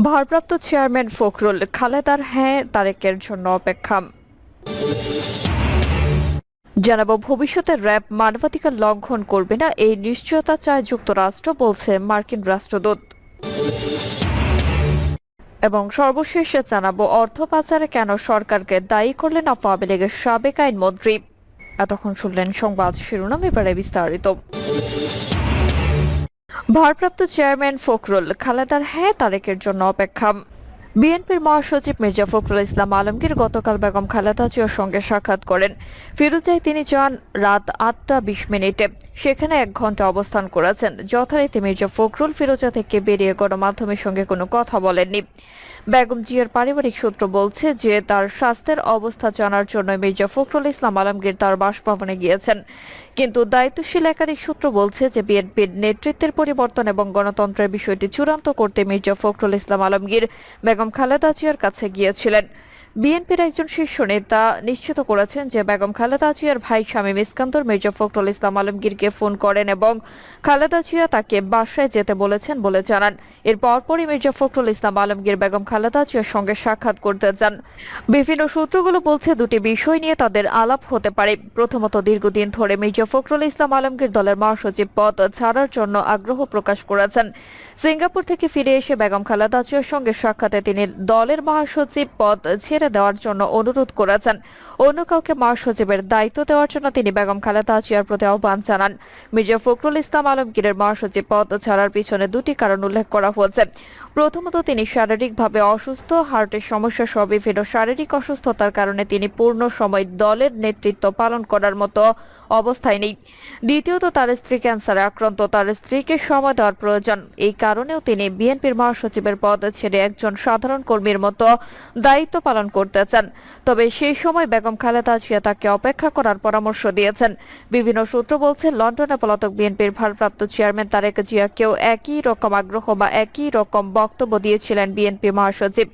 ভারপ্রাপ্ত চেয়ারম্যান ফখরুল খালেদার হ্যাঁ তারেকের জন্য অপেক্ষা। জানাব, ভবিষ্যতে র্যাব মানবাধিকার লঙ্ঘন করবে না, এই নিশ্চয়তা চায় যুক্তরাষ্ট্র, বলছে মার্কিন রাষ্ট্রদূত। এবং সর্বশেষ জানাব, অর্থ পাচারে কেন সরকারকে দায়ী করলেন আওয়ামী লীগের সাবেক আইনমন্ত্রী? এতক্ষণ শুনলেন সংবাদ শিরোনাম, এবারে বিস্তারিত। ভারপ্রাপ্ত চেয়ারম্যান ফখরুল খালেদার হ্যাঁ তারেকের জন্য অপেক্ষা। বিএনপির মহাসচিব মির্জা ফখরুল ইসলাম আলমগীর গতকাল বেগম খালেদা জিয়ার সঙ্গে সাক্ষাৎ করেন। ফিরোজায় তিনি চান রাত আটটা বিশ মিনিটে। সেখানে এক ঘণ্টা অবস্থান করেছেন। যথারীতি মির্জা ফখরুল ফিরোজা থেকে বেরিয়ে গণমাধ্যমের সঙ্গে কোনো কথা বলেননি। বেগম জিয়ার পারিবারিক সূত্র বলছে যে তার স্বাস্থ্যের অবস্থা জানার জন্য মির্জা ফখরুল ইসলাম আলমগীর তার বাসভবনে গিয়েছেন। কিন্তু দায়িত্বশীল একাধিক সূত্র বলছে যে বিএনপির নেতৃত্বের পরিবর্তন এবং গণতন্ত্রের বিষয়টি চূড়ান্ত করতে মির্জা ফখরুল ইসলাম আলমগীর, বেগম খালেদা জিয়ার কাছে গিয়েছিলেন। বিএনপির একজন শীর্ষ নেতা নিশ্চিত করেছেন যে বেগম খালেদা জিয়ার ভাই শামীম ইস্কান্দর, মির্জা ফখরুল ইসলাম আলমগীরকে ফোন করেন এবং খালেদা জিয়া তাকে বাসায় যেতে বলেছেন বলে জানান। এর পরপরই মির্জা ফখরুল ইসলাম আলমগীর, বেগম খালেদা জিয়ার সঙ্গে সাক্ষাৎ করতে যান। বিভিন্ন সূত্রগুলো বলছে দুটি বিষয় নিয়ে তাদের আলাপ হতে পারে। প্রথমত, দীর্ঘদিন ধরে মির্জা ফখরুল ইসলাম আলমগীর দলের মহাসচিব পদ ছাড়ার জন্য আগ্রহ প্রকাশ করেছেন। সিঙ্গাপুর থেকে ফিরে এসে বেগম খালেদা জিয়ার সঙ্গে সাক্ষাতে তিনি দলের মহাসচিব পদ ছেড়ে দেওয়ার জন্য অনুরোধ করেছেন। অন্য কাউকে মহাসচিবের দায়িত্ব দেওয়ার জন্য তিনি বেগম খালেদা জিয়ার প্রতি আহ্বান জানান। মির্জা ফখরুল ইসলাম আলমগীরের মহাসচিব পদ ছাড়ার পিছনে দুটি কারণ উল্লেখ করা হয়েছে। প্রথমত, তিনি শারীরিকভাবে অসুস্থ, হার্টের সমস্যা সহ বিভিন্ন শারীরিক অসুস্থতার কারণে তিনি পূর্ণ সময় দলের নেতৃত্ব পালন করার মতো অবস্থায় নেই। দ্বিতীয়ত, তার স্ত্রী ক্যান্সারে আক্রান্ত। তার স্ত্রীকে সময় দেওয়ার প্রয়োজন। এই কারণেও তিনি বিএনপির মহাসচিবের পদ ছেড়ে একজন সাধারণ কর্মীর মতো দায়িত্ব পালন করতে চান তবে সেই সময় বেগম খালেদা জিয়া তাকে অপেক্ষা করার পরামর্শ দিয়েছেন। বিভিন্ন সূত্র বলছে, লন্ডনে পলাতক বিএনপির ভারপ্রাপ্ত চেয়ারম্যান তারেক জিয়াকেও একই রকম আগ্রহ বা একই রকম বক্তব্য দিয়েছিলেন বিএনপি মহাসচিব।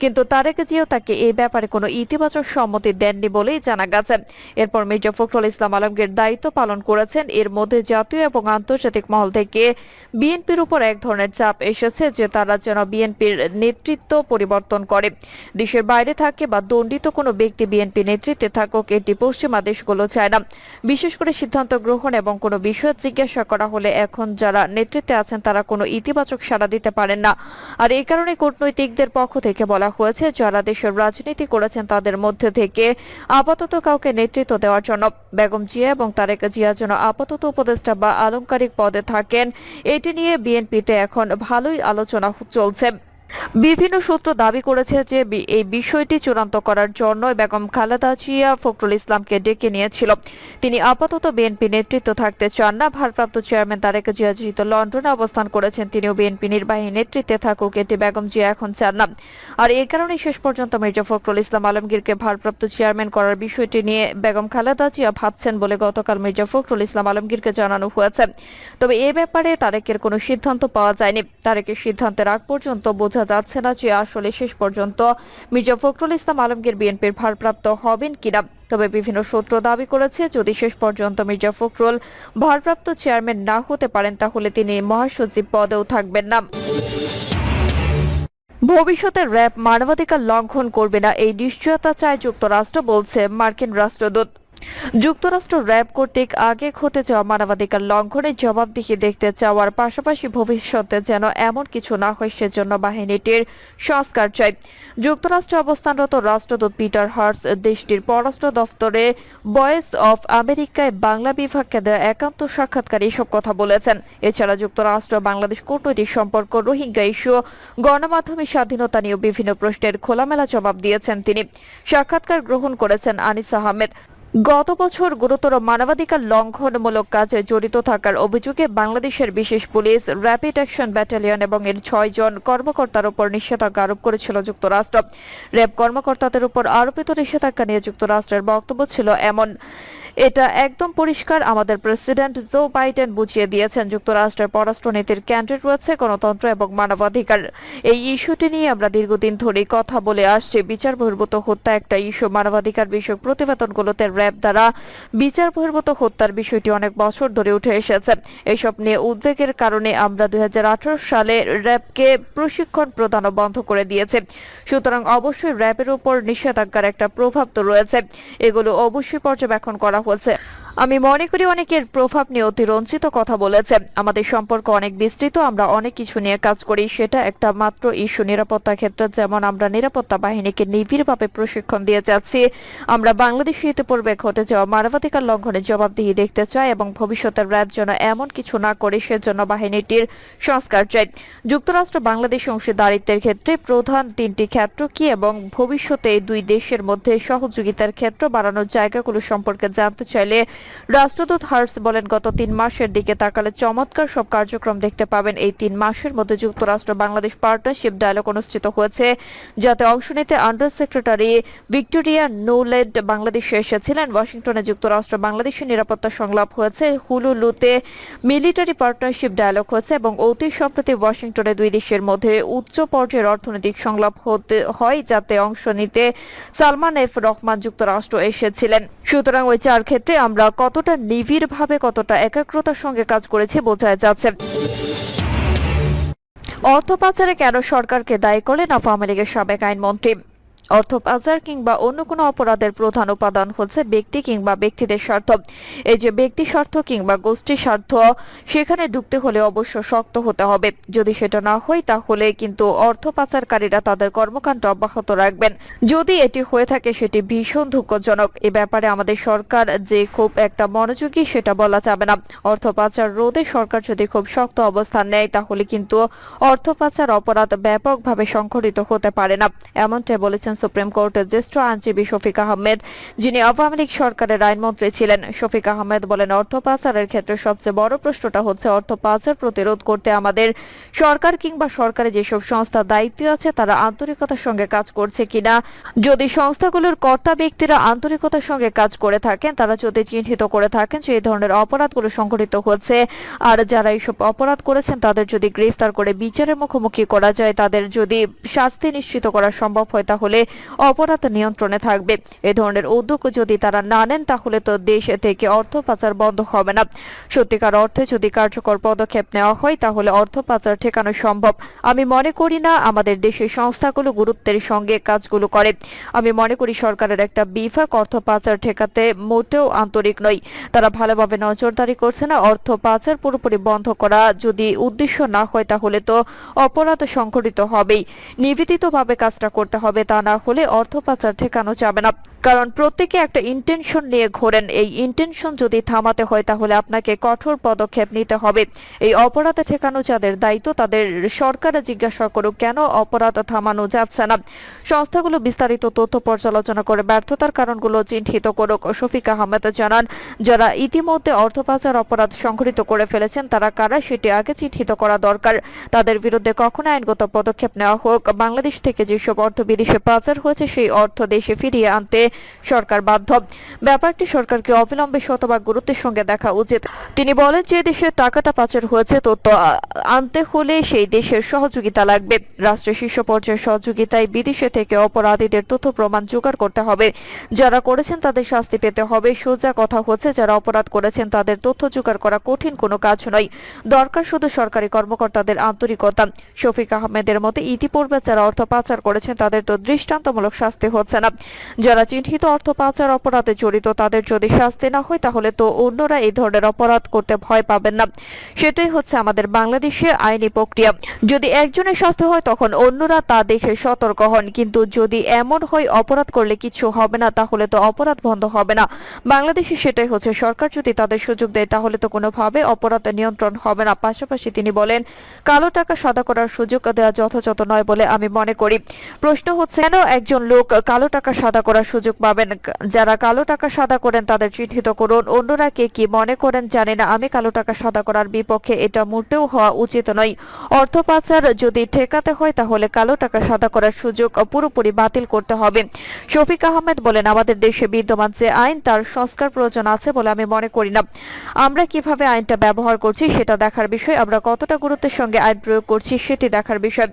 কিন্তু তারেক জিয়াও তাকে এই ব্যাপারে কোনো ইতিবাচক সম্মতি দেননি বলেই জানা গেছে। এরপর মির্জা ফখরুল ইসলাম আলমগীর দায়িত্ব পালন করেছেন। এর মধ্যে জাতীয় এবং আন্তর্জাতিক মহল থেকে বিএনপির উপর এক ধরনের চাপ এসেছে যে তারা যেন বিএনপির নেতৃত্ব পরিবর্তন করে। দেশের বাইরে থাকে বা দণ্ডিত কোনো ব্যক্তি বিএনপি নেতৃত্বে থাকুক, এটি পশ্চিমা দেশগুলো চায় না। বিশেষ করে সিদ্ধান্ত গ্রহণ এবং কোনো বিষয় জিজ্ঞাসা করা হলে এখন যারা নেতৃত্বে আছেন, তারা কোনো ইতিবাচক সাড়া দিতে পারেন না। আর এই কারণে কূটনৈতিকদের পক্ষ থেকে বলা হয়েছে, যারা দেশের রাজনীতি করেছেন, তাদের মধ্যে থেকে আপাতত কাউকে নেতৃত্ব দেওয়ার জন্য। বেগম জিয়া এবং তারেক জিয়া যেন আপাতত উপদেষ্টা বা আলংকারিক পদে থাকেন। এটি নিয়ে বিএনপিতে এখন ভালোই আলোচনা চলছে। বিভিন্ন সূত্র দাবি করেছে যে এই বিষয়টি চূড়ান্ত করার জন্য বেগম খালেদা জিয়া ফখরুল ইসলামকে ডেকে নিয়েছিল। তিনি আপাতত বিএনপি নেতৃত্ব থাকতে চান না। ভারপ্রাপ্ত চেয়ারম্যান তারেক জিয়া যেহেতু লন্ডনে অবস্থান করেছেন, তিনিও বিএনপি নির্বাহী নেতৃত্বে থাকুক, এটি বেগম জিয়া এখন চান না। আর এই কারণে শেষ পর্যন্ত মির্জা ফখরুল ইসলাম আলমগীরকে ভারপ্রাপ্ত চেয়ারম্যান করার বিষয়টি নিয়ে বেগম খালেদা জিয়া ভাবছেন বলে গতকাল মির্জা ফখরুল ইসলাম আলমগীরকে জানানো হয়েছে। তবে এ ব্যাপারে তারেকের কোনো সিদ্ধান্ত পাওয়া যায়নি। তারেকের সিদ্ধান্তের আগ পর্যন্ত বোঝা যাচ্ছে না যে আসলে শেষ পর্যন্ত মির্জা ফখরুল ইসলাম আলমগীর বিএনপির ভারপ্রাপ্ত হবেন কিনা। তবে বিভিন্ন সূত্র দাবি করেছে, যদি শেষ পর্যন্ত মির্জা ফখরুল ভারপ্রাপ্ত চেয়ারম্যান না হতে পারেন, তাহলে তিনি মহাসচিব পদেও থাকবেন না। ভবিষ্যতে র্যাব মানবাধিকার লঙ্ঘন করবে না, এই নিশ্চয়তা চায় যুক্তরাষ্ট্র, বলছে মার্কিন রাষ্ট্রদূত। যুক্তরাষ্ট্র র্যাব কর্তৃক আগে ঘটে যাওয়া মানবাধিকার লঙ্ঘনের জবাবদিহি দেখতে চাওয়ার পাশাপাশি ভবিষ্যতে যেন এমন কিছু না হয় সেজন্য বাহিনীটির সংস্কার চাই। যুক্তরাষ্ট্রে অবস্থানরত রাষ্ট্রদূত পিটার হার্স দেশটির পররাষ্ট্র দফতরে ভয়েস অফ আমেরিকায় বাংলা বিভাগকে দেওয়া একান্ত সাক্ষাৎকারে এসব কথা বলেছেন। এছাড়া যুক্তরাষ্ট্র বাংলাদেশ কূটনৈতিক সম্পর্ক, রোহিঙ্গা ইস্যু গণমাধ্যমের স্বাধীনতা নিয়ে বিভিন্ন প্রশ্নের খোলামেলা জবাব দিয়েছেন তিনি। সাক্ষাৎকার গ্রহণ করেছেন আনিস আহমেদ। গত বছর গুরুতর মানবাধিকার লঙ্ঘনমূলক কাজে জড়িত থাকার অভিযোগে বাংলাদেশের বিশেষ পুলিশ র্যাপিড অ্যাকশন ব্যাটালিয়ন এবং এর ছয় জন কর্মকর্তার উপর নিষেধাজ্ঞা আরোপ করেছিল যুক্তরাষ্ট্র। র্যাব কর্মকর্তাদের উপর আরোপিত নিষেধাজ্ঞা নিয়ে যুক্তরাষ্ট্রের বক্তব্য ছিল এমন। এটা একদম পরিষ্কার। আমাদের প্রেসিডেন্ট জো বাইডেন বুঝিয়ে দিয়েছেন, যুক্তরাষ্ট্রের পররাষ্ট্রনীতির কেন্দ্রে রয়েছে গণতন্ত্র এবং মানবাধিকার। এই ইস্যুটি নিয়ে আমরা দীর্ঘদিন ধরেই কথা বলে আসছি। বিচার বহির্ভূত হত্যা একটা ইস্যু। মানবাধিকার বিষয়ক প্রতিবেদনগুলোতে র্যাব দ্বারা বিচার বহির্ভূত হত্যার বিষয়টি অনেক বছর ধরে উঠে এসেছে। এসব নিয়ে উদ্বেগের কারণে আমরা দুই হাজার আঠারো সালে র্যাবকে প্রশিক্ষণ প্রদানও বন্ধ করে দিয়েছে। সুতরাং অবশ্যই র্যাবের উপর নিষেধাজ্ঞার একটা প্রভাব তো রয়েছে। এগুলো অবশ্যই পর্যবেক্ষণ করা হচ্ছে আমি মনে করি অনেকের প্রভাব নিয়ে অতিরঞ্চিত কথা বলেছে। আমাদের সম্পর্ক অনেক বিস্তৃত, আমরা অনেক কিছু নিয়ে কাজ করি। সেটা একটা মাত্র ইস্যু। নিরাপত্তা ক্ষেত্রে যেমন আমরা নিরাপত্তা বাহিনীকে নিবিড়ভাবে প্রশিক্ষণ দিয়ে যাচ্ছি, আমরা বাংলাদেশে ইতিপূর্বে ঘটে যাওয়া মানবাধিকার লঙ্ঘনের জবাবদিহি দেখতে চাই এবং ভবিষ্যতের র্যাব যেন এমন কিছু না করে, সেজন্য বাহিনীটির সংস্কার চাই। যুক্তরাষ্ট্র বাংলাদেশ অংশীদারিত্বের ক্ষেত্রে প্রধান তিনটি ক্ষেত্র কি এবং ভবিষ্যতে দুই দেশের মধ্যে সহযোগিতার ক্ষেত্র বাড়ানোর জায়গাগুলো সম্পর্কে জানতে চাইলে রাষ্ট্রদূত হার্স বলেন, গত তিন মাসের দিকে তাকালে চমৎকার সব কার্যক্রম দেখতে পাবেন। এই তিন মাসের মধ্যে যুক্তরাষ্ট্র বাংলাদেশ পার্টনারশিপ ডায়ালগ অনুষ্ঠিত হয়েছে, যাতে অংশ নিতে আন্ডার সেক্রেটারি ভিক্টোরিয়া নোলেড বাংলাদেশে এসেছিলেন। ওয়াশিংটনে যুক্তরাষ্ট্র বাংলাদেশের নিরাপত্তা সংলাপ হয়েছে, হুলুলুতে মিলিটারি পার্টনারশিপ ডায়ালগ হয়েছে এবং অতি সম্প্রতি ওয়াশিংটনে দুই দেশের মধ্যে উচ্চ পর্যায়ের অর্থনৈতিক সংলাপ হতে হয়, যাতে অংশ নিতে সালমান এফ রহমান যুক্তরাষ্ট্র এসেছিলেন। সুতরাং ওই চার ক্ষেত্রে আমরা কতটা নিবিড়ভাবে, কতটা একাগ্রতার সঙ্গে কাজ করেছে বোঝা যাচ্ছে। অর্থ পাচারে কেন সরকারকে দায়ী করলেন আওয়ামী লীগের সাবেক আইনমন্ত্রী? অর্থ পাচার কিংবা অন্য কোনো অপরাধের প্রধান উপাদান হচ্ছে ব্যক্তি কিংবা ব্যক্তিদের স্বার্থ। এই যে ব্যক্তি স্বার্থ কিংবা গোষ্ঠী স্বার্থ, সেখানে ঢুকতে হলে অবশ্য শক্ত হতে হবে। যদি সেটা না হয়, তাহলে কিন্তু অর্থ পাচারকারীরা তাদের কর্মকাণ্ড অব্যাহত রাখবেন। যদি এটি হয়ে থাকে, সেটি ভীষণ দুঃখজনক। এ ব্যাপারে আমাদের সরকার যে খুব একটা মনোযোগী, সেটা বলা যাবে না। অর্থ পাচার রোধে সরকার যদি খুব শক্ত অবস্থান নেয়, তাহলে কিন্তু অর্থ পাচার অপরাধ ব্যাপকভাবে সংঘটিত হতে পারে না। এমনটাই বলেছেন সুপ্রিম কোর্টের জ্যেষ্ঠ আইনজীবী শফিক আহমেদ, যিনি আওয়ামী লীগ সরকারের আইনমন্ত্রী ছিলেন। শফিক আহমেদ বলেন, অর্থ পাচারের ক্ষেত্রে সবচেয়ে বড় প্রশ্নটা হচ্ছে, অর্থ পাচার প্রতিরোধ করতে আমাদের সরকার কিংবা সরকারি যেসব সংস্থা দায়িত্ব আছে, তারা আন্তরিকতার সঙ্গে কাজ করছে কিনা? যদি সংস্থাগুলোর কর্তা ব্যক্তিরা আন্তরিকতার সঙ্গে কাজ করে থাকেন, তারা যদি চিহ্নিত করে থাকেন যে এই ধরনের অপরাধগুলো সংঘটিত হচ্ছে। আর যারা এইসব অপরাধ করেছেন, তাদের যদি গ্রেফতার করে বিচারের মুখোমুখি করা যায়, তাদের যদি শাস্তি নিশ্চিত করা সম্ভব হয়, তাহলে অপরাধ নিয়ন্ত্রণে থাকবে। এ ধরনের উদ্যোগ যদি তারা না নেন, তাহলে তো দেশ থেকে অর্থ পাচার বন্ধ হবে না। সত্যিকার অর্থে যদি কার্যকর পদক্ষেপ নেওয়া হয়, তাহলে অর্থ পাচার ঠেকানো সম্ভব। আমি মনে করি না আমাদের দেশের সংস্থাগুলো গুরুত্বের সঙ্গে কাজগুলো করে। আমি মনে করি সরকারের একটা বিভাগ অর্থ পাচার ঠেকাতে মোটেও আন্তরিক নয় তারা ভালোভাবে নজরদারি করছে না, অর্থ পাচার পুরোপুরি বন্ধ করা যদি উদ্দেশ্য না হয়, তাহলে তো অপরাধ সংঘটিত হবেই। নিবেদিতভাবে কাজটা করতে হবে, তা না হলে অর্থ পাচার ঠেকানো যাবে না। কারণ প্রত্যেকে একটা ইন্টেনশন নিয়ে ঘোরেন। এই ইন্টেনশন যদি থামাতে হয়, তাহলে আপনাকে কঠোর পদক্ষেপ নিতে হবে। এই অপরাধ ঠেকানো যাদের দায়িত্ব, তাদের সরকারে জিজ্ঞাসা করুক, কেন অপরাধ থামানো যাচ্ছে না? সংস্থাগুলো বিস্তারিত তথ্য পর্যালোচনা করে ব্যর্থতার কারণগুলো চিহ্নিত করুক, শফিক আহমেদ জানান। যারা ইতিমধ্যে অর্থ পাচার অপরাধ সংঘটিত করে ফেলেছেন, তারা কারা সেটি আগে চিহ্নিত করা দরকার? তাদের বিরুদ্ধে কখনো আইনগত পদক্ষেপ নেওয়া হোক। বাংলাদেশ থেকে যেসব অর্থ বিদেশে পাচার হয়েছে, সেই অর্থ দেশে ফিরিয়ে আনতে সরকার বাধ্য। ব্যাপারটি সরকারকে অবিলম্বে শতভাগ গুরুত্বের সঙ্গে দেখা উচিত। তিনি বলেন যে দেশের টাকাটা পাচার হয়েছে, তথ্য আনতে হলে সেই দেশের সহযোগিতা লাগবে। রাষ্ট্রের শীর্ষ পর্যায়ের সহযোগিতায় বিদেশে থেকে অপরাধীদের তথ্য প্রমাণ জোগাড় করতে হবে। যারা করেছেন তাদের শাস্তি পেতে হবে। সোজা কথা হচ্ছে, যারা অপরাধ করেছেন তাদের তথ্য জোগাড় করা কঠিন কোনো কাজ নয়। দরকার শুধু সরকারি কর্মকর্তাদের আন্তরিকতা। শফিক আহমেদের মতে, ইতিপূর্বে যারা অর্থ পাচার করেছেন তাদের তো দৃষ্টান্তমূলক শাস্তি হচ্ছে না। যারা চিহ্নিত অর্থ পাচার অপরাধে জড়িত। তাদের যদি শাস্তি না হয়, তাহলে তো অন্যরা এই ধরনের অপরাধ করতে ভয় পাবেন না। সেটাই হচ্ছে আমাদের বাংলাদেশে আইনি প্রক্রিয়া। যদি একজনের শাস্তি হয়, তখন অন্যরা তা দেখে সতর্ক হন। কিন্তু যদি এমন হয়, অপরাধ করলে কিছু হবে না, তাহলে তো অপরাধ বন্ধ হবে না। বাংলাদেশে সেটাই হচ্ছে, সরকার যদি তাদের সুযোগ দেয়, তাহলে তো কোনোভাবে অপরাধ নিয়ন্ত্রণ হবে না। পাশাপাশি তিনি বলেন, কালো টাকা সাদা করার সুযোগ দেওয়া যথাযথ নয় বলে আমি মনে করি। প্রশ্ন হচ্ছে, কেন একজন লোক কালো টাকা সাদা করার সুযোগ সুযোগ পাবেন। যারা কালো টাকা সাদা করেন তাদের চিহ্নিত করুন। অন্যরা কে কি মনে করেন জানি না। আমি কালো টাকা সাদা করার বিপক্ষে এটা মোটেও হওয়া উচিত নয়। অর্থ পাচার যদি ঠেকাতে হয় তাহলে কালো টাকা সাদা করার সুযোগ পুরোপুরি বাতিল করতে হবে। শফিক আহমেদ বলেন, আমাদের দেশে বিদ্যমান যে আইন, তার সংস্কার প্রয়োজন আছে বলে আমি মনে করি না। আমরা কীভাবে আইনটা ব্যবহার করছি সেটা দেখার বিষয়, আমরা কতটা গুরুত্বের সঙ্গে আইন প্রয়োগ করছি সেটি দেখার বিষয়।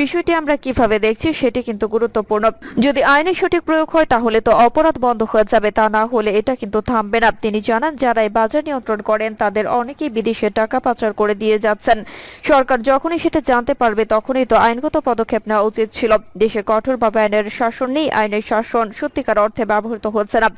বিষয়টি আমরা কীভাবে দেখছি সেটি কিন্তু গুরুত্বপূর্ণ। যদি আইনের সঠিক প্রয়োগ হয় তাহলে তো অপরাধ বন্ধ হয়ে যাবে তা না হলে এটা কিন্তু থামবে না। তিনি জানান, যারা এই বাজার নিয়ন্ত্রণ করেন, তাদের অনেকেই বিদেশে টাকা পাচার করে দিয়ে যাচ্ছেন। সরকার যখনই সেটা জানতে পারবে, তখনই তো আইনগত পদক্ষেপ নেওয়া উচিত ছিল। দেশে কঠোরভাবে আইনের শাসন নেই, আইনের শাসন সত্যিকার অর্থে ব্যবহৃত হচ্ছে না।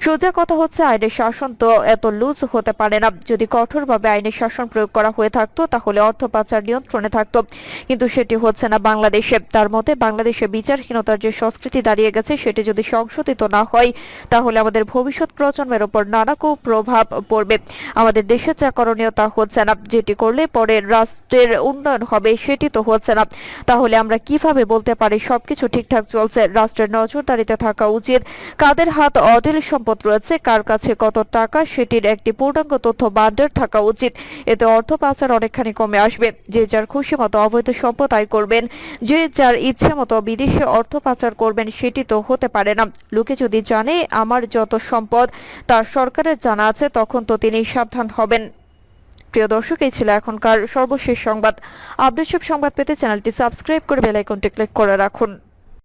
সোজা কথা হচ্ছে, আইনের শাসন তো এত লুজ হতে পারে না। যদি কঠোরভাবে আইনের শাসন প্রয়োগ করা হয়ে থাকতো, তাহলে অর্থ পাচার নিয়ন্ত্রণে থাকতো। কিন্তু সেটি হচ্ছে না বাংলাদেশে। তার মতে, বাংলাদেশে বিচারহীনতার যে সংস্কৃতি দাঁড়িয়ে গেছে, সেটি যদি সংশোধিত না হয়, তাহলে আমাদের ভবিষ্যৎ প্রজন্মের উপর নানা প্রভাব পড়বে। আমাদের দেশে যা করণীয় হচ্ছে না, যেটি করলে পরে রাষ্ট্রের উন্নয়ন হবে সেটি তো হচ্ছে না। তাহলে আমরা কীভাবে বলতে পারি সবকিছু ঠিকঠাক চলছে? রাষ্ট্রের নজরদারিতে থাকা উচিত। কাদের হাত অঢেল সম্পদ রয়েছে? কার কাছে কত টাকা? সেটির একটি পূর্ণাঙ্গ তথ্য ভান্ডার থাকা উচিত। এতে অর্থ পাচার অনেকখানি কমে আসবে। যে যার খুশি মতো অবৈধ সম্পদ আয় করবেন, যে যার ইচ্ছে মতো বিদেশে অর্থ পাচার করবেন, সেটি তো হতে পারে না। লোকে যদি জানে আমার যত সম্পদ তার সরকারের জানা আছে, তখন তো তিনি সাবধান হবেন। প্রিয় দর্শক, এই ছিল এখনকার সর্বশেষ সংবাদ। আপডেট সব সংবাদ পেতে চ্যানেলটি সাবস্ক্রাইব করে বেল আইকনটি ক্লিক করে রাখুন।